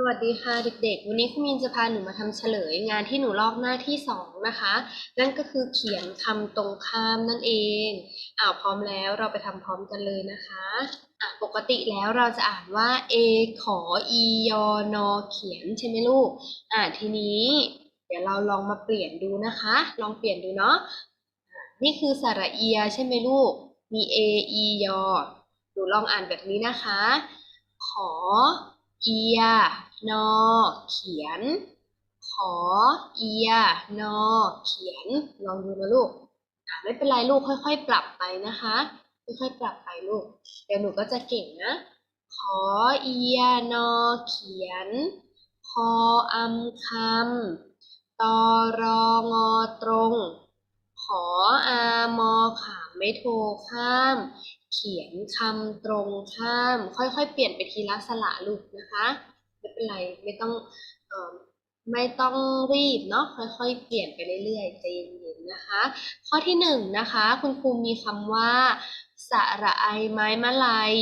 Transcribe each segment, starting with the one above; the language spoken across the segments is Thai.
สวัสดีค่ะเด็กๆ วันนี้คุณมินจะพาหนูมาทำเฉลย งานที่หนูลอกหน้าที่สองนะคะ นั่นก็คือเขียนคำตรงข้ามนั่นเองอ่าพร้อมแล้วเราไปทำพร้อมกันเลยนะคะอะปกติแล้วเราจะอ่านว่า a ขอ e ยอนอเขียนใช่ไหมลูกอ่าทีนี้ เดี๋ยวเราลองมาเปลี่ยนดูนะคะ ลองเปลี่ยนดูเนาะอะนี่คือสระเอียใช่ไหมลูก มี a e ยอหนูลองอ่านแบบนี้นะคะ ขอเอีย นอ เขียน ขอเอีย นอ เขียน ลองดูนะลูกอ่าไม่เป็นไรลูกค่อย ๆ ปรับไปนะคะ ค่อยๆ ปรับไปลูก เดี๋ยวหนูก็จะเก่งนะ ขอเอีย นอ เขียนคออำคำตอรองอตรง ขออามอขามไม่โทรข้าม เขียนคำตรงข้าม ค่อยๆ เปลี่ยนไปทีละสระลูกนะคะ ไม่เป็นไรไม่ต้องเอ่อไม่ต้องรีบเนาะค่อยๆ เปลี่ยนไปเรื่อยๆใจเย็นๆนะคะ ข้อที่หนึ่งนะคะ คุณครูมีคำว่า สระไอไม้มะลัย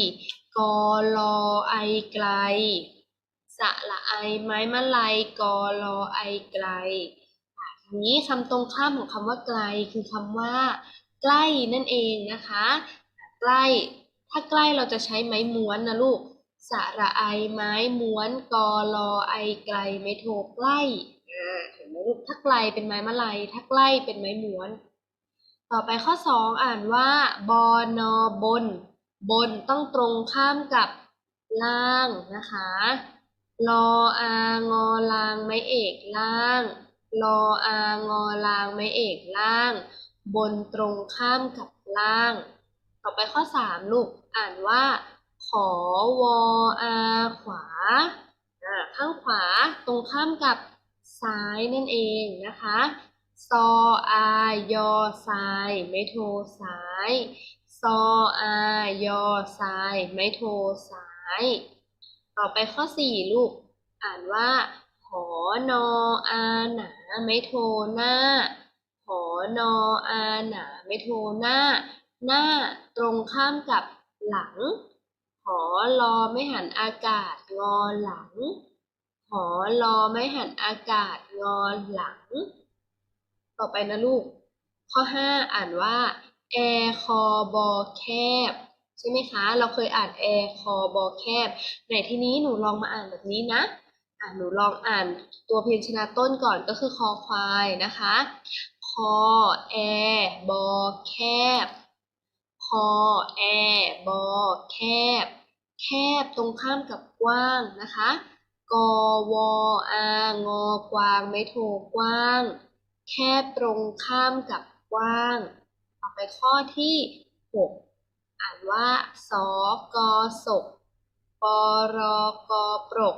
กอลอไอไกล สระไอไม้มะลัยกอลอไอไกลทีนี้คำตรงข้ามของคำว่าไกล คือคำว่า ใกล้นั่นเองนะคะ ใกล้ ถ้าใกล้เราจะใช้ไม้ม้วนนะลูก สระไอไม้ม้วนกอลอไอไกลไม่โทใกล้อ่าเห็นไหมลูกถ้าไกลเป็นไม้มะลัยถ้าใกล้เป็นไม้ม้วน ต่อไปข้อสองอ่านว่าบอนอบน บนต้องตรงข้ามกับล่างนะคะรออางอลางไม้เอกล่างรออางอลางไม้เอกล่าง บนตรงข้ามกับล่าง ต่อไปข้อสามลูกอ่านว่า ขอวออาขวาข้างขวาตรงข้ามกับซ้ายนั่นเองนะคะซออายอซ้ายไม่โทรซ้ายซออายอซ้ายไม่โทรซ้าย ต่อไปข้อสี่ลูก อ่านว่า หอนออาหนาไม่โทรหน้า หอนออาหนาไม่โทรหน้า หน้าตรงข้ามกับหลัง หอรอไม่หันอากาศงอหลัง หอรอไม่หันอากาศงอหลัง ต่อไปนะลูก ข้อห้าอ่านว่าแอร์คอบอแคบ ใช่ไหมคะ เราเคยอ่านแอร์คอบอแคบในที่นี้หนูลองมาอ่านแบบนี้นะอะหนูลองอ่านตัวเพยัญชนะต้นก่อนก็คือคอควายนะคะ คอแอร์บอแคบ คอ แอ บอ แคบ แคบตรงข้ามกับกว้างนะคะ กอวออางอกวางไม่โทรกว้าง แคบตรงข้ามกับกว้าง ต่อไปข้อที่หกอ่านว่าสอกอศกปรกอปรก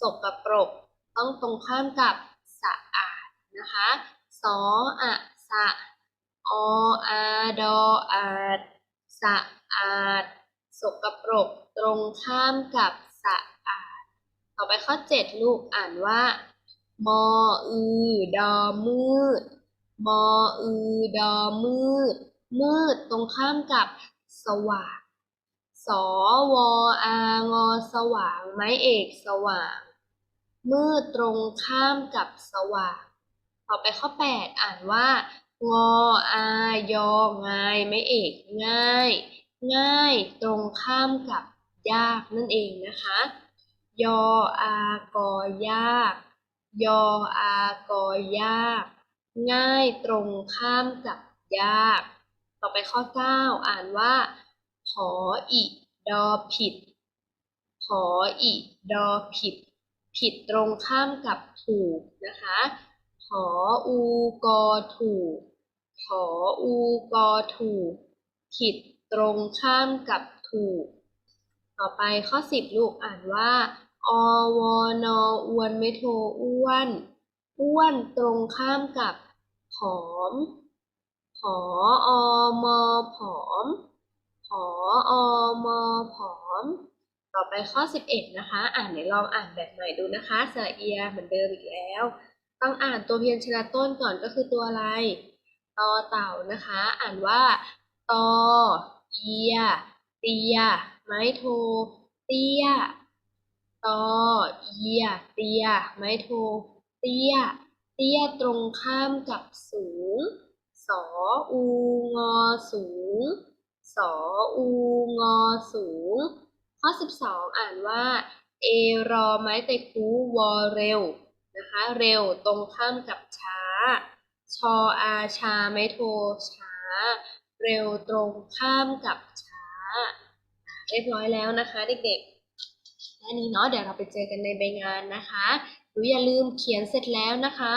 ศกกับปรก ต้องตรงข้ามกับสะอาดนะคะ สออะสะออาดออาด สะอาด สกปรก ตรงข้ามกับสะอาด ต่อไปข้อเจ็ดลูกอ่านว่า มออือดอมืด มออือดอมืด มืดตรงข้ามกับ สว่างสวอางอสว่าง ไม้เอกสว่าง มืดตรงข้ามกับสว่าง ต่อไปข้อแปดอ่านว่า งออายองายไม้เอกง่าย ง่ายตรงข้ามกับยากนั่นเองนะคะ ยออากอยาก ยออากอยาก ง่ายตรงข้ามกับยาก ต่อไปข้อเก้าอ่านว่าขออิดอผิด ขออิดอผิด ผิดตรงข้ามกับถูกนะคะ ขออูกอถูก ขออูกอถูก ผิดตรงข้ามกับถูก ต่อไปข้อสิบลูกอ่านว่า อวอนออวนไม่โทอ้วน อ้วนตรงข้ามกับผอม ผออมอผอม ผออมอผอม ต่อไปข้อ 11 นะคะ อ่านเดี๋ยวลองอ่านแบบใหม่ดูนะคะสเอียเหมือนเดิมอีกแล้ว ต้องอ่านตัวพยัญชนะต้นก่อนก็คือตัวอะไร ตอเต่านะคะ อ่านว่า ตอเอีย เตีย ไม้โท เตี้ย ตอเอีย เตีย ไม้โท เตี้ย เตี้ยตรงข้ามกับสูง สออูงอสูง สออูงอสูง ข้อ 12 อ่านว่า เอรอไม้ไตคูวอเร็ว นะคะ เร็วตรงข้ามกับช้า ชออาชาไมโทช้า เร็วตรงข้ามกับช้า เรียบร้อยแล้วนะคะเด็กๆแค่นี้เนาะเดี๋ยวเราไปเจอกันในใบงานนะคะหนูออย่าลืมเขียนเสร็จแล้วนะคะ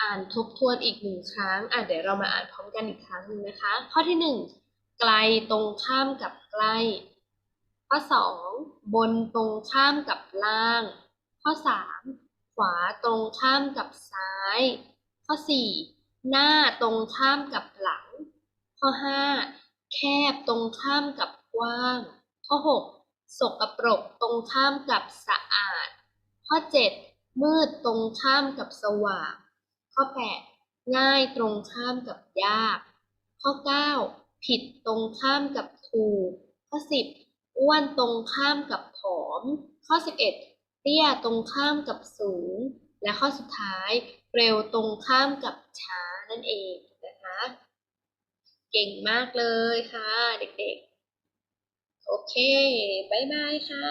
อ่านทบทวนอีกหนึ่งครั้งอะเดี๋ยวเรามาอ่านพร้อมกันอีกครั้งหนึ่งนะคะ ข้อที่หนึ่งไกลตรงข้ามกับใกล้ข้อสองบนตรงข้ามกับล่าง ข้อสาม ขวาตรงข้ามกับซ้าย ข้อสี่หน้าตรงข้ามกับหลัง ข้อห้าแคบตรงข้ามกับกว้าง ข้อหกสกปรกตรงข้ามกับสะอาด ข้อเจ็ดมืดตรงข้ามกับสว่าง ข้อแปดง่ายตรงข้ามกับยาก ข้อเก้าผิดตรงข้ามกับถูก ข้อสิบอ้วนตรงข้ามกับผอม ข้อสิบเอ็ด เตี้ยตรงข้ามกับสูง และข้อสุดท้าย เร็วตรงข้ามกับช้านั่นเองนะคะ เก่งมากเลยค่ะ เด็กๆ โอเค บ๊ายบายค่ะ